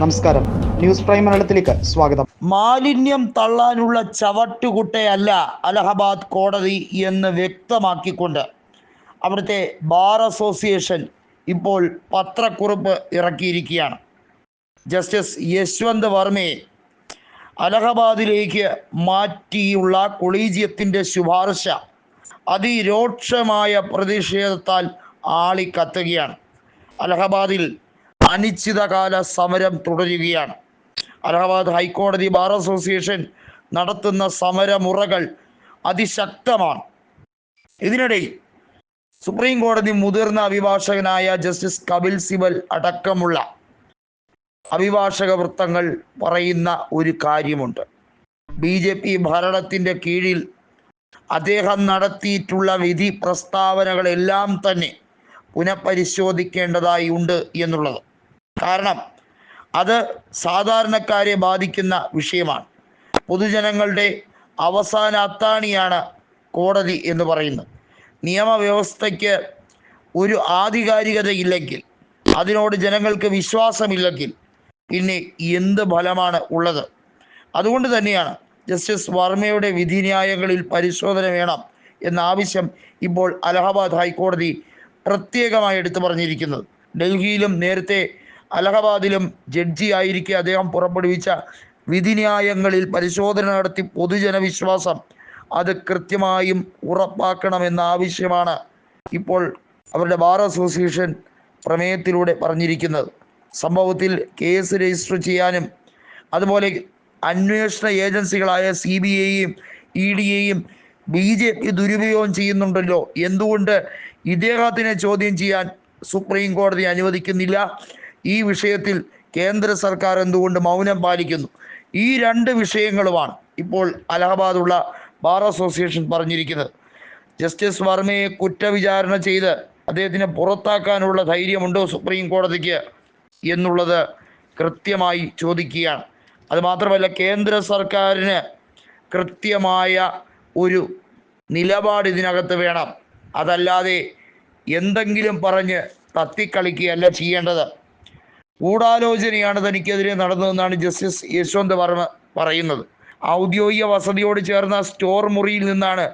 നമസ്കാരം. News prime മലയാളത്തിലേക്ക് സ്വാഗതം. മാലിന്യം തള്ളാനുള്ള ചവട്ടുകുട്ടയല്ല അലഹബാദ് കോടതി എന്ന് വ്യക്തമാക്കിക്കൊണ്ട് അവിടുത്തെ ബാർ അസോസിയേഷൻ ഇപ്പോൾ പത്രക്കുറിപ്പ് ഇറക്കിയിരിക്കുകയാണ്. ജസ്റ്റിസ് യശ്വന്ത് വർമ്മയെ അലഹബാദിലേക്ക് മാറ്റിയുള്ള കൊളീജിയത്തിന്റെ ശുപാർശ അതിരൂക്ഷമായ പ്രതിഷേധത്താൽ ആളിക്കത്തുകയാണ്. അലഹബാദിൽ അനിശ്ചിതകാല സമരം തുടരുകയാണ്. അലഹബാദ് ഹൈക്കോടതി ബാർ അസോസിയേഷൻ നടത്തുന്ന സമരമുറകൾ അതിശക്തമാണ്. ഇതിനിടയിൽ സുപ്രീം കോടതി മുതിർന്ന അഭിഭാഷകനായ ജസ്റ്റിസ് കപിൽ സിബൽ അടക്കമുള്ള അഭിഭാഷക വൃത്തങ്ങൾ പറയുന്ന ഒരു കാര്യമുണ്ട്. ബി ജെ പി ഭരണത്തിന്റെ കീഴിൽ അദ്ദേഹം നടത്തിയിട്ടുള്ള വിധി പ്രസ്താവനകളെല്ലാം തന്നെ പുനഃപരിശോധിക്കേണ്ടതായി ഉണ്ട് എന്നുള്ളത്. കാരണം അത് സാധാരണക്കാരെ ബാധിക്കുന്ന വിഷയമാണ്. പൊതുജനങ്ങളുടെ അവസാന അത്താണിയാണ് കോടതി എന്ന് പറയുന്നത്. നിയമവ്യവസ്ഥയ്ക്ക് ഒരു ആധികാരികതയില്ലെങ്കിൽ അതിനോട് ജനങ്ങൾക്ക് വിശ്വാസമില്ലെങ്കിൽ പിന്നെ എന്ത് ഫലമാണ് ഉള്ളത്? അതുകൊണ്ട് തന്നെയാണ് ജസ്റ്റിസ് വർമ്മയുടെ വിധിന്യായങ്ങളിൽ പരിശോധന വേണം എന്ന ആവശ്യം ഇപ്പോൾ അലഹബാദ് ഹൈക്കോടതി പ്രത്യേകമായി എടുത്തു പറഞ്ഞിരിക്കുന്നത്. ഡൽഹിയിലും നേരത്തെ അലഹബാദിലും ജഡ്ജിയായിരിക്കെ അദ്ദേഹം പുറപ്പെടുവിച്ച വിധിന്യായങ്ങളിൽ പരിശോധന നടത്തി പൊതുജനവിശ്വാസം അത് കൃത്യമായും ഉറപ്പാക്കണമെന്ന ആവശ്യമാണ് ഇപ്പോൾ അവരുടെ ബാർ അസോസിയേഷൻ പ്രമേയത്തിലൂടെ പറഞ്ഞിരിക്കുന്നത്. സംഭവത്തിൽ കേസ് രജിസ്റ്റർ ചെയ്യാനും അതുപോലെ അന്വേഷണ ഏജൻസികളായ സി ബി ഐയും ഇ ഡി എയും ബി ജെ പി ദുരുപയോഗം ചെയ്യുന്നുണ്ടല്ലോ. എന്തുകൊണ്ട് ഇദ്ദേഹത്തിനെ ചോദ്യം ചെയ്യാൻ സുപ്രീം കോടതി അനുവദിക്കുന്നില്ല? ഈ വിഷയത്തിൽ കേന്ദ്ര സർക്കാർ എന്തുകൊണ്ട് മൗനം പാലിക്കുന്നു? ഈ രണ്ട് വിഷയങ്ങളുമാണ് ഇപ്പോൾ അലഹബാദുള്ള ബാർ അസോസിയേഷൻ പറഞ്ഞിരിക്കുന്നത്. ജസ്റ്റിസ് വർമ്മയെ കുറ്റവിചാരണ ചെയ്ത് അദ്ദേഹത്തിനെ പുറത്താക്കാനുള്ള ധൈര്യമുണ്ടോ സുപ്രീം കോടതിക്ക് എന്നുള്ളത് കൃത്യമായി ചോദിക്കുകയാണ്. അതുമാത്രമല്ല കേന്ദ്ര സർക്കാരിന് കൃത്യമായ ഒരു നിലപാട് ഇതിനകത്ത് വേണം. അതല്ലാതെ എന്തെങ്കിലും പറഞ്ഞ് തത്തിക്കളിക്കുകയല്ല ചെയ്യേണ്ടത്. ഗൂഢാലോചനയാണ് തനിക്കെതിരെ നടന്നതെന്നാണ് ജസ്റ്റിസ് യശ്വന്ത് വർമ്മ പറയുന്നത്. ഔദ്യോഗിക വസതിയോട് ചേർന്ന സ്റ്റോർ മുറിയിൽ നിന്നാണ്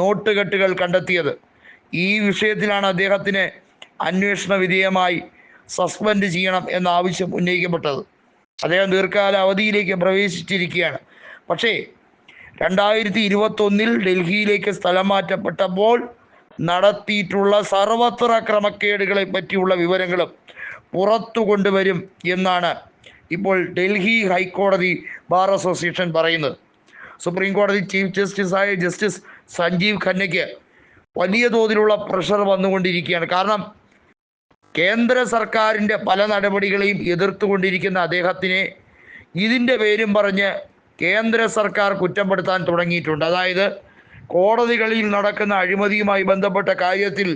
നോട്ടുകെട്ടുകൾ കണ്ടെത്തിയത്. ഈ വിഷയത്തിലാണ് അദ്ദേഹത്തിന് അന്വേഷണ വിധേയമായി സസ്പെൻഡ് ചെയ്യണം എന്ന ആവശ്യം ഉന്നയിക്കപ്പെട്ടത്. അദ്ദേഹം ദീർഘകാല അവധിയിലേക്ക് പ്രവേശിച്ചിരിക്കുകയാണ്. പക്ഷേ രണ്ടായിരത്തി ഇരുപത്തൊന്നിൽ ഡൽഹിയിലേക്ക് സ്ഥലം മാറ്റപ്പെട്ടപ്പോൾ നടത്തിയിട്ടുള്ള സർവത്ര ക്രമക്കേടുകളെ പറ്റിയുള്ള വിവരങ്ങളും പുറത്തു കൊണ്ടുവരും എന്നാണ് ഇപ്പോൾ ഡൽഹി ഹൈക്കോടതി ബാർ അസോസിയേഷൻ പറയുന്നത്. സുപ്രീം കോടതി ചീഫ് ജസ്റ്റിസായ ജസ്റ്റിസ് സഞ്ജീവ് ഖന്നയ്ക്ക് വലിയ തോതിലുള്ള പ്രഷർ വന്നുകൊണ്ടിരിക്കുകയാണ്. കാരണം കേന്ദ്ര സർക്കാരിന്റെ പല നടപടികളെയും എതിർത്തുകൊണ്ടിരിക്കുന്ന അദ്ദേഹത്തിനെ ഇതിന്റെ പേരും പറഞ്ഞ് കേന്ദ്ര സർക്കാർ കുറ്റപ്പെടുത്താൻ തുടങ്ങിയിട്ടുണ്ട്. അതായത് കോടതികളിൽ നടക്കുന്ന അഴിമതിയുമായി ബന്ധപ്പെട്ട കാര്യത്തിൽ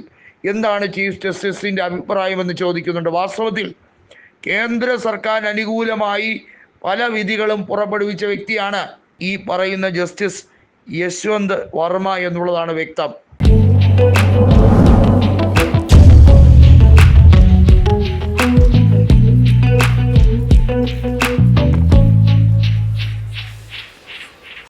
എന്താണ് ചീഫ് ജസ്റ്റിസിന്റെ അഭിപ്രായമെന്ന് ചോദിക്കുന്നുണ്ട്. വാസ്തവത്തിൽ കേന്ദ്ര സർക്കാർ അനുകൂലമായി പല വിധികളും പുറപ്പെടുവിച്ച വ്യക്തിയാണ് ഈ പറയുന്ന ജസ്റ്റിസ് യശ്വന്ത് വർമ്മ എന്നുള്ളതാണ് വ്യക്തം.